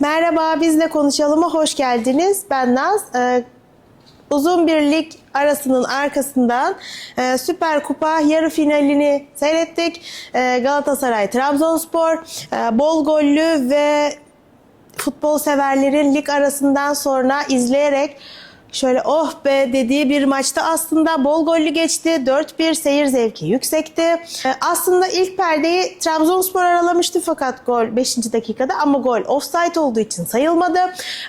Merhaba, bizle konuşalıma hoş geldiniz. Ben Naz. Ee, uzun bir lig arasının arkasından e, Süper Kupa yarı finalini seyrettik. E, Galatasaray, Trabzonspor, e, bol gollü ve futbol severlerin lig arasından sonra izleyerek şöyle oh be dediği bir maçta aslında bol gollü geçti. 4-1 seyir zevki yüksekti. Ee, Aslında ilk perdeyi Trabzonspor aralamıştı fakat gol 5. dakikada ama gol offside olduğu için sayılmadı.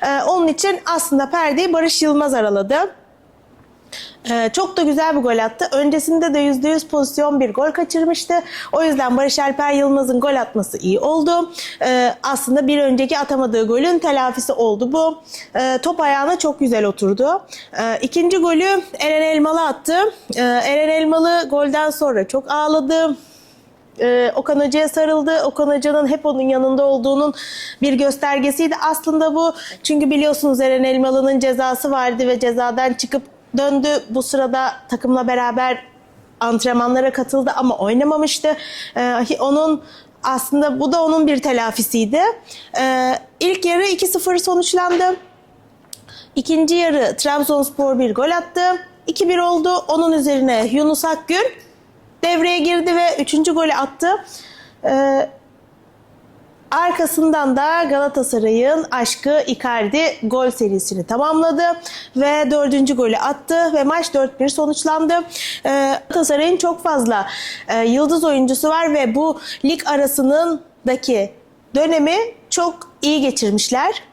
Ee, Onun için aslında perdeyi Barış Yılmaz araladı. Ee, çok da güzel bir gol attı. Öncesinde de %100 pozisyon bir gol kaçırmıştı. O yüzden Barış Alper Yılmaz'ın gol atması iyi oldu. Ee, aslında bir önceki atamadığı golün telafisi oldu bu. Ee, top ayağına çok güzel oturdu. Ee, ikinci golü Eren Elmalı attı. Ee, Eren Elmalı golden sonra çok ağladı. Ee, Okan Hoca'ya sarıldı. Okan Hoca'nın hep onun yanında olduğunun bir göstergesiydi. Aslında bu çünkü biliyorsunuz Eren Elmalı'nın cezası vardı ve cezadan çıkıp döndü. Bu sırada takımla beraber antrenmanlara katıldı ama oynamamıştı. Ee, onun aslında bu da onun bir telafisiydi. Ee, ilk yarı 2-0 sonuçlandı. İkinci yarı Trabzonspor bir gol attı. 2-1 oldu. Onun üzerine Yunus Akgün devreye girdi ve üçüncü golü attı. Ee, arkasından da Galatasaray'ın aşkı Icardi gol serisini tamamladı ve dördüncü golü attı ve maç 4-1 sonuçlandı. Ee, Galatasaray'ın çok fazla e, yıldız oyuncusu var ve bu lig arasındaki dönemi çok iyi geçirmişler.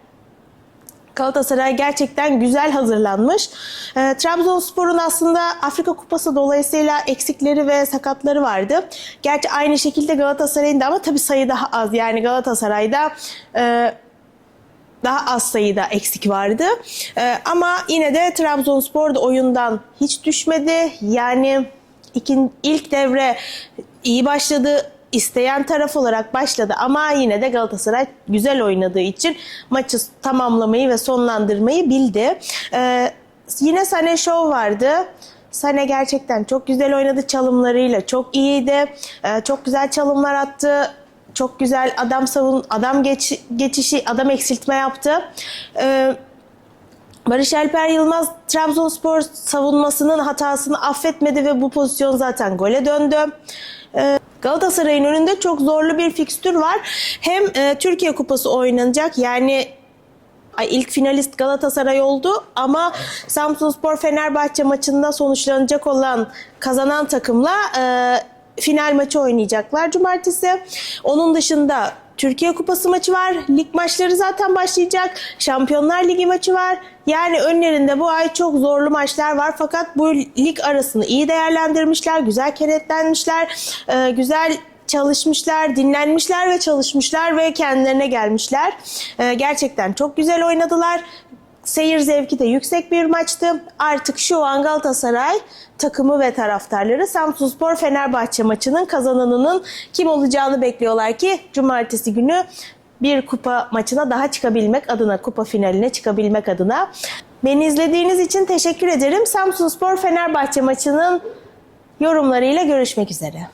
Galatasaray gerçekten güzel hazırlanmış. E, Trabzonspor'un aslında Afrika Kupası dolayısıyla eksikleri ve sakatları vardı. Gerçi aynı şekilde Galatasaray'ın da ama tabii sayı daha az. Yani Galatasaray'da e, daha az sayıda eksik vardı. E, ama yine de Trabzonspor da oyundan hiç düşmedi. Yani ikin, ilk devre iyi başladı isteyen taraf olarak başladı ama yine de Galatasaray güzel oynadığı için maçı tamamlamayı ve sonlandırmayı bildi. Ee, yine Sane Show vardı. Sane gerçekten çok güzel oynadı çalımlarıyla çok iyiydi. Ee, çok güzel çalımlar attı. Çok güzel adam savun adam geç, geçişi adam eksiltme yaptı. Ee, Barış Alper Yılmaz Trabzonspor savunmasının hatasını affetmedi ve bu pozisyon zaten gole döndü. Ee, Galatasaray'ın önünde çok zorlu bir fikstür var. Hem e, Türkiye Kupası oynanacak yani ilk finalist Galatasaray oldu ama Samsunspor Fenerbahçe maçında sonuçlanacak olan kazanan takımla e, final maçı oynayacaklar cumartesi. Onun dışında Türkiye Kupası maçı var. Lig maçları zaten başlayacak. Şampiyonlar Ligi maçı var. Yani önlerinde bu ay çok zorlu maçlar var. Fakat bu lig arasını iyi değerlendirmişler. Güzel kenetlenmişler. e, güzel çalışmışlar, dinlenmişler ve çalışmışlar ve kendilerine gelmişler. Ee, gerçekten çok güzel oynadılar. Seyir zevki de yüksek bir maçtı. Artık şu an Galatasaray takımı ve taraftarları Samsunspor Fenerbahçe maçının kazananının kim olacağını bekliyorlar ki cumartesi günü bir kupa maçına daha çıkabilmek adına, kupa finaline çıkabilmek adına. Beni izlediğiniz için teşekkür ederim. Samsunspor Fenerbahçe maçının yorumlarıyla görüşmek üzere.